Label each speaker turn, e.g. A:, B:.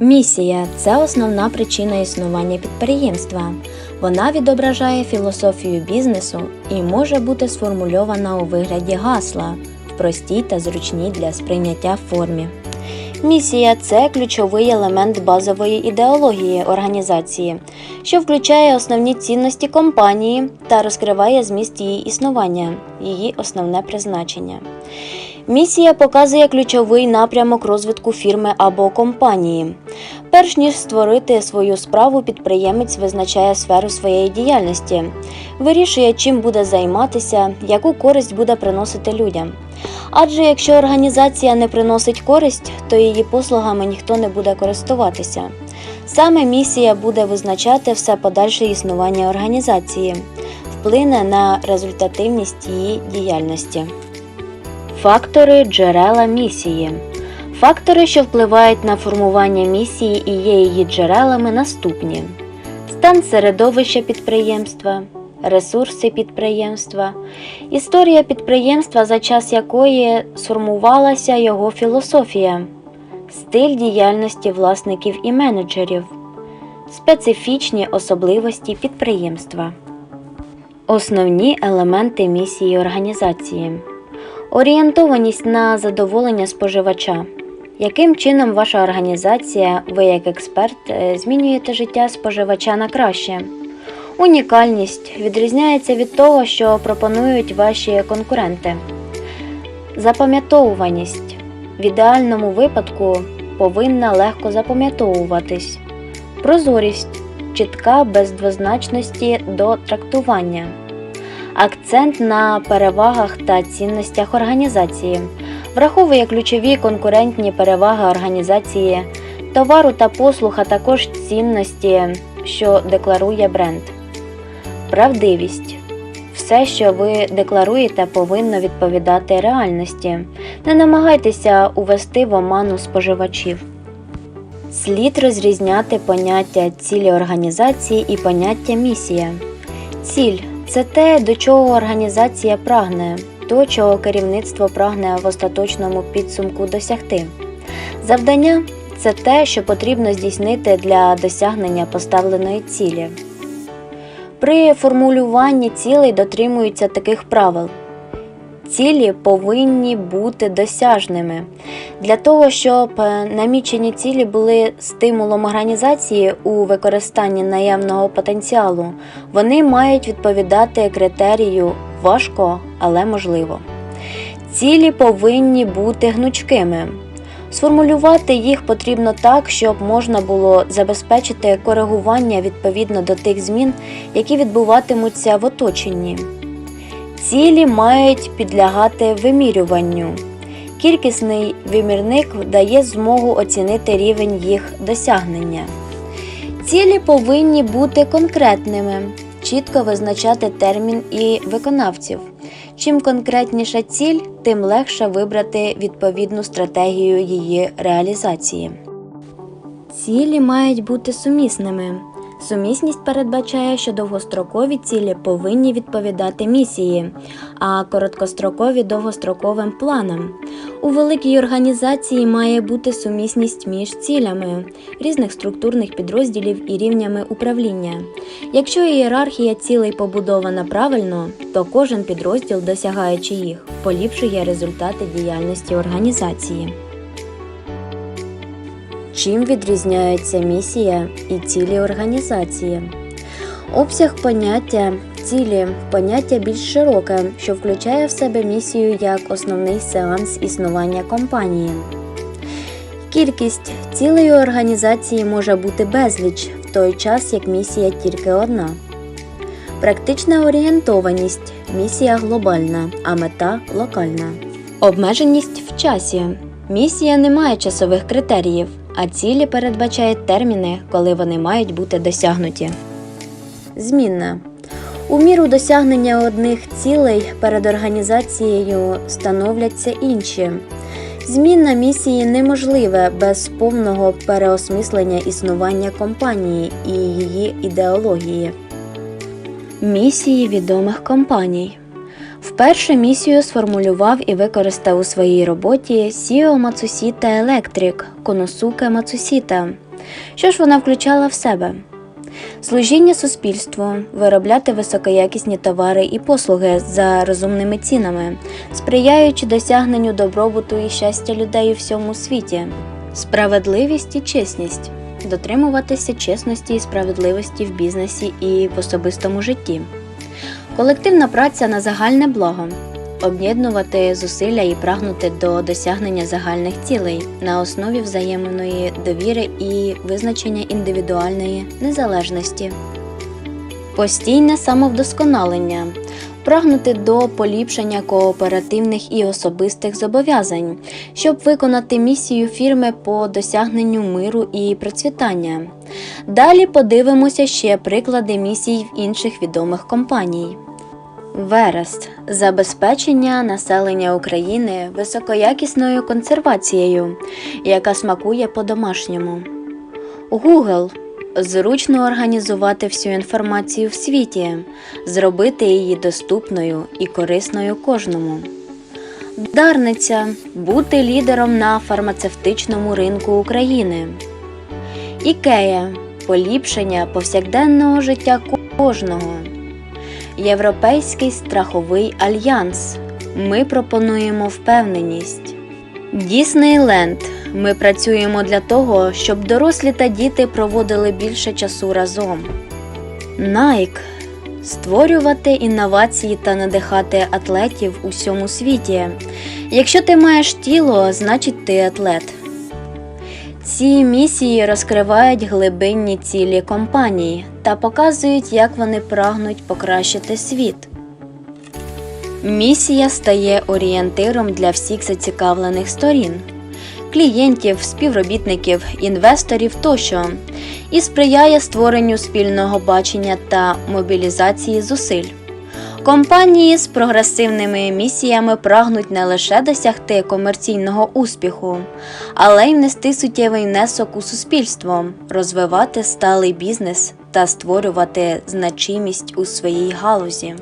A: Місія це основна причина існування підприємства. Вона відображає філософію бізнесу і може бути сформульована у вигляді гасла в простій та зручній для сприйняття формі. Місія це ключовий елемент базової ідеології організації, що включає основні цінності компанії та розкриває зміст її існування, її основне призначення. Місія показує ключовий напрямок розвитку фірми або компанії. Перш ніж створити свою справу, підприємець визначає сферу своєї діяльності, вирішує, чим буде займатися, яку користь буде приносити людям. Адже якщо організація не приносить користь, то її послугами ніхто не буде користуватися. Саме місія буде визначати все подальше існування організації, вплине на результативність її діяльності. Фактори джерела місії. Фактори, що впливають на формування місії і є її джерелами, наступні: стан середовища підприємства, ресурси підприємства, історія підприємства, за час якої сформувалася його філософія, стиль діяльності власників і менеджерів, специфічні особливості підприємства. Основні елементи місії організації. Орієнтованість на задоволення споживача. Яким чином ваша організація, ви як експерт, е, змінюєте життя споживача на краще? Унікальність відрізняється від того, що пропонують ваші конкуренти. Запам'ятовуваність в ідеальному випадку повинна легко запам'ятовуватись. Прозорість чітка без двозначності до трактування. Акцент на перевагах та цінностях організації враховує ключові конкурентні переваги організації, товару та послуг, а також цінності, що декларує бренд. Правдивість. Все, що ви декларуєте, повинно відповідати реальності. Не намагайтеся увести в оману споживачів. Слід розрізняти поняття цілі організації і поняття місія. Ціль це те, до чого організація прагне, то, чого керівництво прагне в остаточному підсумку досягти. Завдання це те, що потрібно здійснити для досягнення поставленої цілі. При формулюванні цілей дотримуються таких правил. Цілі повинні бути досяжними. Для того, щоб е, намічені цілі були стимулом організації у використанні наявного потенціалу, вони мають відповідати критерію важко, але можливо. Цілі повинні бути гнучкими. Сформулювати їх потрібно так, щоб можна було забезпечити коригування відповідно до тих змін, які відбуватимуться в оточенні. Цілі мають підлягати вимірюванню. Кількісний вимірник дає змогу оцінити рівень їх досягнення. Цілі повинні бути конкретними, чітко визначати термін і виконавців. Чим конкретніша ціль, тим легше вибрати відповідну стратегію її реалізації. Цілі мають бути сумісними. Сумісність передбачає, що довгострокові цілі повинні відповідати місії, а короткострокові довгостроковим планам. У великій організації має бути сумісність між цілями різних структурних підрозділів і рівнями управління. Якщо ієрархія цілей побудована правильно, то кожен підрозділ, досягаючи їх, поліпшує результати діяльності організації. Чим відрізняється місія і цілі організації? Обсяг поняття цілі поняття більш широке, що включає в себе місію як основний сеанс існування компанії. Кількість цілей у організації може бути безліч, в той час як місія тільки одна. Практична орієнтованість місія глобальна, а мета локальна. Обмеженість в часі. Місія не має часових критеріїв, а цілі передбачають терміни, коли вони мають бути досягнуті. Змінна. У міру досягнення одних цілей перед організацією становляться інші. Зміна місії неможливе без повного переосмислення існування компанії і її ідеології. Місії відомих компаній. Вперше місію сформулював і використав у своїй роботі Сіо Мацусіта Електрик Коносуке Мацусіта. Що ж вона включала в себе? Служіння суспільству, виробляти високоякісні товари і послуги за розумними цінами, сприяючи досягненню добробуту і щастя людей у всьому світі, справедливість і чесність, дотримуватися чесності і справедливості в бізнесі і в особистому житті, колективна праця на загальне благо. Об'єднувати зусилля і прагнути до досягнення загальних цілей на основі взаємної довіри і визначення індивідуальної незалежності, постійне самовдосконалення, прагнути до поліпшення кооперативних і особистих зобов'язань, щоб виконати місію фірми по досягненню миру і процвітання. Далі подивимося ще приклади місій в інших відомих компаній. Верест забезпечення населення України високоякісною консервацією, яка смакує по-домашньому. Google зручно організувати всю інформацію в світі, зробити її доступною і корисною кожному. Дарниця бути лідером на фармацевтичному ринку України. Ікея поліпшення повсякденного життя кожного. Європейський страховий альянс. Ми пропонуємо впевненість. Діснейленд. Ми працюємо для того, щоб дорослі та діти проводили більше часу разом. Nike. Створювати інновації та надихати атлетів у всьому світі. Якщо ти маєш тіло, значить ти атлет. Ці місії розкривають глибинні цілі компанії та показують, як вони прагнуть покращити світ. Місія стає орієнтиром для всіх зацікавлених сторін клієнтів, співробітників, інвесторів тощо і сприяє створенню спільного бачення та мобілізації зусиль. Компанії з прогресивними місіями прагнуть не лише досягти комерційного успіху, але й внести суттєвий внесок у суспільство, розвивати сталий бізнес та створювати значимість у своїй галузі.